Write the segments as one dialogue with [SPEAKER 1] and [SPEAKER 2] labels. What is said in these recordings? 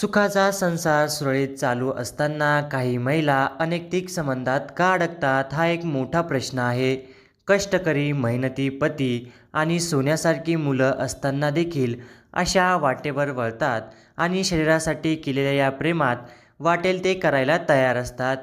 [SPEAKER 1] सुखाचा संसार सुरळीत चालू असताना काही महिला अनैतिक संबंधात का अडकतात हा एक मोठा प्रश्न आहे. कष्टकरी मेहनती पती आणि सोन्यासारखी मुलं असताना देखील अशा वाटेवर वळतात आणि शरीरासाठी केलेल्या या प्रेमात वाटेल ते करायला तयार असतात.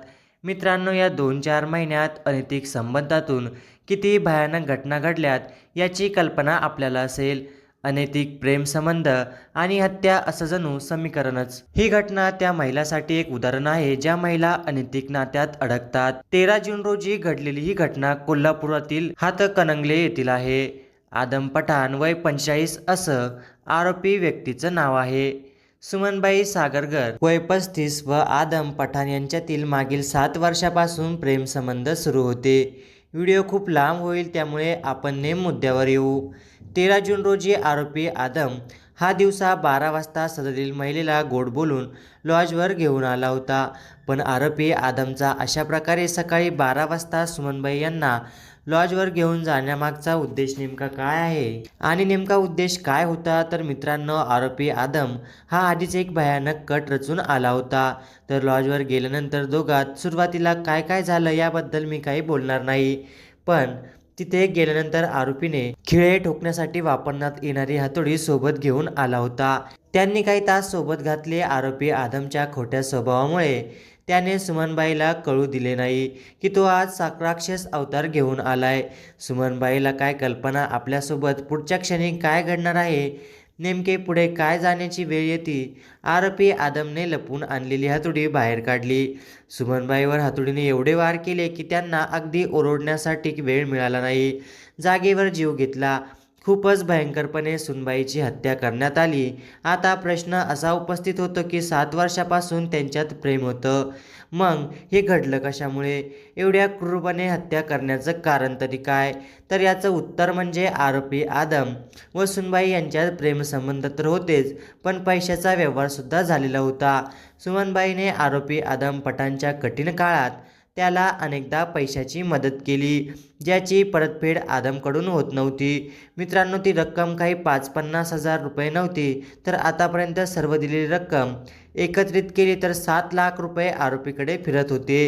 [SPEAKER 1] मित्रांनो या दोन चार महिन्यात अनैतिक संबंधातून किती भयानक घटना घडल्यात याची कल्पना आपल्याला असेल. अनैतिक प्रेमसंबंध आणि हत्या असं जणू समीकरणच. ही घटना त्या महिलासाठी एक उदाहरण आहे ज्या महिला अनैतिक नात्यात अडकतात. तेरा जून रोजी घडलेली ही घटना कोल्हापुरातील हातकणंगले येथील आहे. आदम पठाण वय पंचेचाळीस असं आरोपी व्यक्तीचं नाव आहे. सुमनबाई सागरगर वय पस्तीस व आदम पठाण यांच्यातील मागील सात वर्षापासून प्रेमसंबंध सुरू होते. व्हिडिओ खूप लांब होईल त्यामुळे आपण नेम मुद्द्यावर येऊ. तेरा जून रोजी आरोपी आदम हा दिवसा बारा वाजता सदरील महिलेला गोड बोलून लॉजवर घेऊन आला होता. पण आरोपी आदमचा अशा प्रकारे सकाळी बारा वाजता सुमनबाई यांना लॉजवर घेऊन जाण्यामागचा उद्देश नेमका काय आहे आणि नेमका उद्देश काय होता? तर मित्रांनो आरोपी आदम हा आधीच एक भयानक कट रचून आला होता. तर लॉजवर गेल्यानंतर दोघात सुरुवातीला काय काय झालं याबद्दल मी काही बोलणार नाही. पण तिथे गेल्यानंतर आरोपीने खिळे ठोकण्यासाठी वापरण्यात येणारी हातोडी सोबत घेऊन आला होता. त्यांनी काही तास सोबत घातले. आरोपी आदमच्या खोट्या स्वभावामुळे त्याने सुमनबाईला कळू दिले नाही की तो आज साक्राक्षस अवतार घेऊन आलाय. सुमनबाईला काय कल्पना आपल्यासोबत पुढच्या क्षणी काय घडणार आहे? नेमके पुढे काय जाण्याची वेळ येते? आरोपी आदमने लपून आणलेली हातोडी बाहेर काढली. सुमनबाईवर हातोडीने एवढे वार केले की त्यांना अगदी ओरडण्यासाठी वेळ मिळाला नाही. जागेवर जीव घेतला. खूपच भयंकरपणे सुनबाईची हत्या करण्यात आली. आता प्रश्न असा उपस्थित होतो की सात वर्षापासून त्यांच्यात प्रेम होतं. मग हे घडलं कशामुळे? एवढ्या क्रूरपणे हत्या करण्याचं कारण तरी काय? तर याचं उत्तर म्हणजे आरोपी आदम व सुनबाई यांच्यात प्रेमसंबंध तर होतेच पण पैशाचा व्यवहारसुद्धा झालेला होता. सुमनबाईने आरोपी आदम पटांच्या कठीण काळात त्याला अनेकदा पैशाची मदत केली ज्याची परतफेड आदमकडून होत नव्हती. मित्रांनो ती रक्कम काही पाच पन्नास हजार रुपये नव्हती तर आतापर्यंत सर्व दिलेली रक्कम एकत्रित केली तर सात लाख रुपये आरोपीकडे फिरत होते.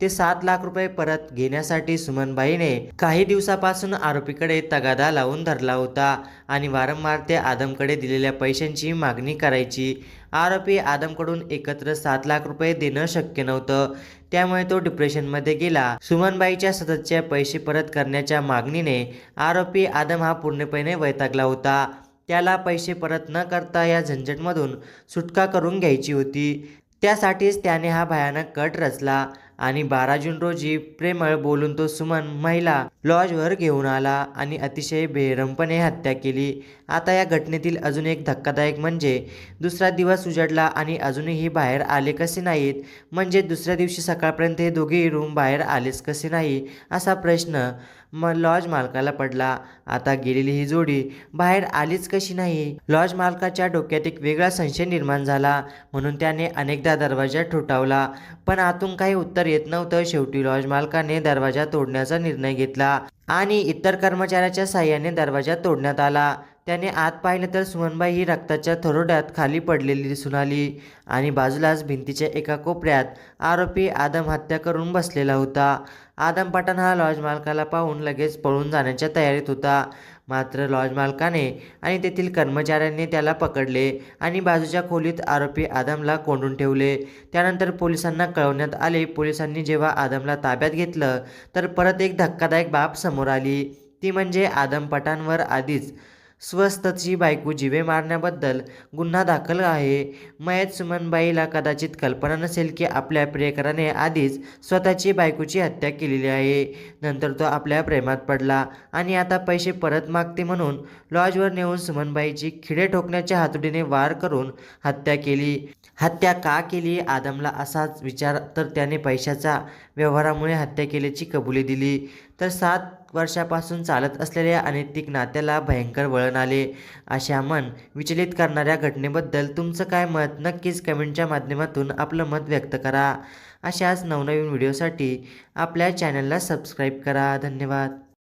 [SPEAKER 1] ते सात लाख रुपये परत घेण्यासाठी सुमनबाईने काही दिवसापासून आरोपीकडे तगादा लावून धरला होता आणि वारंवार ते आदमकडे दिलेल्या पैशांची मागणी करायची. आरोपी आदमकडून एकत्र सात लाख रुपये देणं शक्य नव्हतं. त्यामुळे तो डिप्रेशनमध्ये गेला. सुमनबाईच्या सततच्या पैसे परत करण्याच्या मागणीने आरोपी आदम हा पूर्णपणे वैतागला होता. त्याला पैसे परत न करता या झंझटमधून सुटका करून घ्यायची होती. त्यासाठीच त्याने हा भयानक कट रचला. आणि बारा जून रोजी प्रेमळ बोलून तो सुमन महिला लॉजवर घेऊन आला आणि अतिशय बेरमपणे हत्या केली. आता या घटनेतील अजून एक धक्कादायक म्हणजे दुसरा दिवस उजाडला आणि अजूनही बाहेर आले कसे नाहीत. म्हणजे दुसऱ्या दिवशी सकाळपर्यंत हे दोघेही रूम बाहेर आलेच कसे नाही असा प्रश्न मग लॉज मालकाला पडला. आता गेलेली ही जोडी बाहेर आलीच कशी नाही? लॉज मालकाच्या डोक्यात एक वेगळा संशय निर्माण झाला. म्हणून त्याने अनेकदा दरवाजा ठोठावला. पण आतून काही उत्तर येत नव्हतं. शेवटी लॉज मालकाने दरवाजा तोडण्याचा निर्णय घेतला आणि इतर कर्मचाऱ्याच्या साह्याने दरवाजा तोडण्यात आला. त्याने आत पाहिलं तर सुमनबाई ही रक्ताच्या थरोड्यात खाली पडलेली दिसून आली आणि बाजूलाच भिंतीच्या एका कोपऱ्यात आरोपी आदम हत्या करून बसलेला होता. आदम पठाण हा लॉज मालकाला पाहून लगेच पळून जाण्याच्या तयारीत होता. मात्र लॉज मालकाने आणि तेथील कर्मचाऱ्यांनी त्याला पकडले आणि बाजूच्या खोलीत आरोपी आदमला कोंडून ठेवले. त्यानंतर पोलिसांना कळवण्यात आले. पोलिसांनी जेव्हा आदमला ताब्यात घेतलं तर परत एक धक्कादायक बाब समोर आली. ती म्हणजे आदम पठाणवर आधीच स्वस्तची बायको जिवे मारण्याबद्दल गुन्हा दाखल आहे. मयत सुमनबाईला कदाचित कल्पना नसेल की आपल्या प्रियकराने आधीच स्वतःची बायकोची हत्या केलेली आहे. नंतर तो आपल्या प्रेमात पडला आणि आता पैसे परत मागते म्हणून लॉजवर नेऊन सुमनबाईची खिडे ठोकण्याच्या हातोडीने वार करून हत्या केली. हत्या का केली? आदमला असाच विचार तर त्याने पैशाचा व्यवहारामुळे हत्या केल्याची कबुली दिली. तर सात वर्षापासून चालत असलेल्या अनैतिक नात्याला भयंकर वळण आले. अशा मन विचलित करणाऱ्या घटनेबद्दल तुमचं काय मत? नक्कीच कमेंटच्या माध्यमातून आपलं मत व्यक्त करा. अशाच नवनवीन व्हिडिओसाठी आपल्या चॅनलला सबस्क्राईब करा. धन्यवाद.